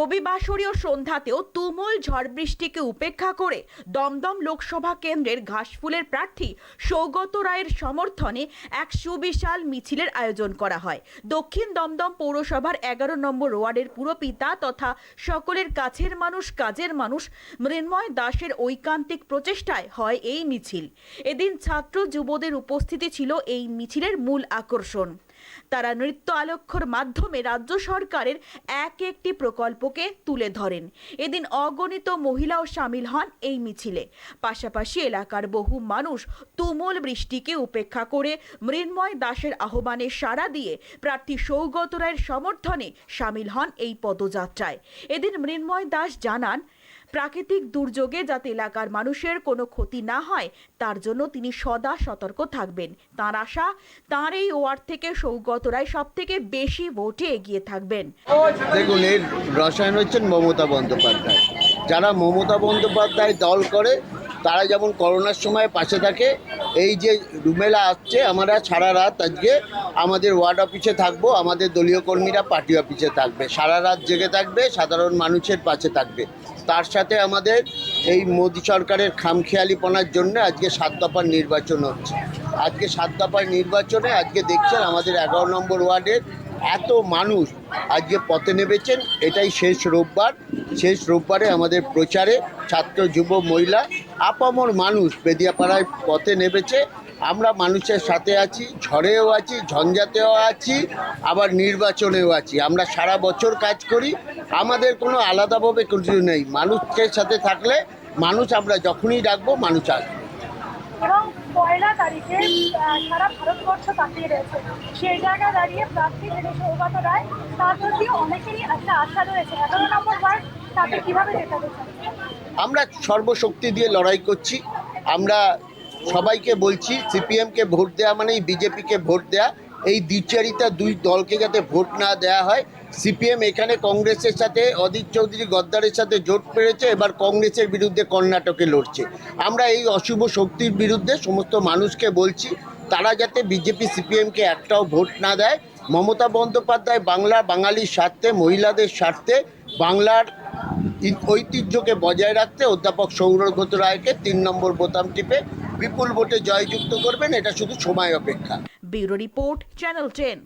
রবিবাসরীয় সন্ধ্যাতেও তুমুল ঝড় বৃষ্টিকে উপেক্ষা করে দমদম লোকসভা কেন্দ্রের ঘাসফুলের প্রার্থী সৌগত রায়ের সমর্থনে এক সুবিশাল মিছিলের আয়োজন করা হয়। দক্ষিণ দমদম পৌরসভার এগারো নম্বর ওয়ার্ডের পুরপিতা তথা সকলের কাছের মানুষ, কাজের মানুষ মৃন্ময় দাসের ঐকান্তিক প্রচেষ্টায় হয় এই মিছিল। এদিন ছাত্র যুবদের উপস্থিতি ছিল এই মিছিলের মূল আকর্ষণ। তারা নৃত্য আলক্ষ্যর মাধ্যমে রাজ্য সরকারের এক একটি প্রকল্পকে তুলে ধরেন। এদিন অগণিত মহিলাও সামিল হন এই মিছিলে। পাশাপাশি এলাকার বহু মানুষ তুমুল বৃষ্টিকে উপেক্ষা করে মৃন্ময় দাসের আহ্বানে সাড়া দিয়ে প্রার্থী সৌগত রায়ের সমর্থনে সামিল হন এই পদযাত্রায়। এদিন মৃন্ময় দাস জানান প্রাকৃতিক দুর্যোগে যাতে এলাকার মানুষের কোনো ক্ষতি না হয়, তার জন্য তিনি সদা সতর্ক থাকবেন। তার আশা, তার এই ওয়ার্ড থেকে সৌগত রায় সব থেকে বেশি ভোটে এগিয়ে থাকবেন। দেখুন এর রসায়ন হচ্ছেন মমতা বন্দ্যোপাধ্যায়। যারা মমতা বন্দ্যোপাধ্যায় দল করে, তারা যেমন করোনার সময় পাশে থাকে, এই যে রুমেলা আসছে, আমরা সারা রাত আজকে আমাদের ওয়ার্ড অফিসে থাকব, আমাদের দলীয় কর্মীরা পার্টি অফিসে থাকবে। সারা রাত জেগে থাকবে, সাধারণ মানুষের পাশে থাকবে। তার সাথে আমাদের এই মোদী সরকারের খামখেয়ালিপনার জন্য আজকে সাত দফার নির্বাচন হচ্ছে। আজকে সাত দফার নির্বাচনে আজকে দেখছেন আমাদের এগারো নম্বর ওয়ার্ডের এত মানুষ আজকে পথে নেমেছেন, এটাই শেষ রোববার। শেষ রোববারে আমাদের প্রচারে ছাত্র, যুব, মহিলা, আপামর মানুষ বেদিয়াপাড়ায় পথে নেমেছে। আমরা মানুষের সাথে আছি ঝড়েও আছি ঝঞ্ঝাতেও আছি আবার নির্বাচনেও আছি। আমরা সারা বছর কাজ করি আমাদের কোনো আলাদাভাবে কিছু নেই। মানুষের সাথে থাকলে মানুষ আমরা যখনই ডাকবো মানুষ আসবে। এবং পয়লা তারিখে সারা ভারতবর্ষ তাকিয়ে রয়েছে। সেই জায়গায় দাঁড়িয়ে প্রার্থী যিনি সৌগত রায় তার প্রতি অনেকেরই একটা আশা রয়েছে। এগারো নম্বর ওয়ার্ড তাকে কীভাবে জেতাতে আমরা সর্বশক্তি দিয়ে লড়াই করছি। আমরা সবাইকে বলছি সিপিএমকে ভোট দেওয়া মানেই বিজেপিকে ভোট দেওয়া এই দ্বিচারিতা দুই দলকে যাতে ভোট না দেওয়া হয় সিপিএম এখানে কংগ্রেসের সাথে অদিত চৌধুরী গদ্দারের সাথে জোট পেরেছে, এবার কংগ্রেসের বিরুদ্ধে কর্ণাটকে লড়ছে। আমরা এই অশুভ শক্তির বিরুদ্ধে সমস্ত মানুষকে বলছি, তারা যাতে বিজেপি সিপিএমকে একটাও ভোট না দেয়। মমতা বন্দ্যোপাধ্যায় বাংলা, বাঙালির স্বার্থে, মহিলাদের স্বার্থে, বাংলার ঐতিহ্যকে বজায় রাখতে অধ্যাপক সৌরভত রায়কে তিন নম্বর বোতাম টিপে বিপুল ভোটে জয়যুক্ত করবেন এটা শুধু সময় অপেক্ষা। Bureau report channel ten.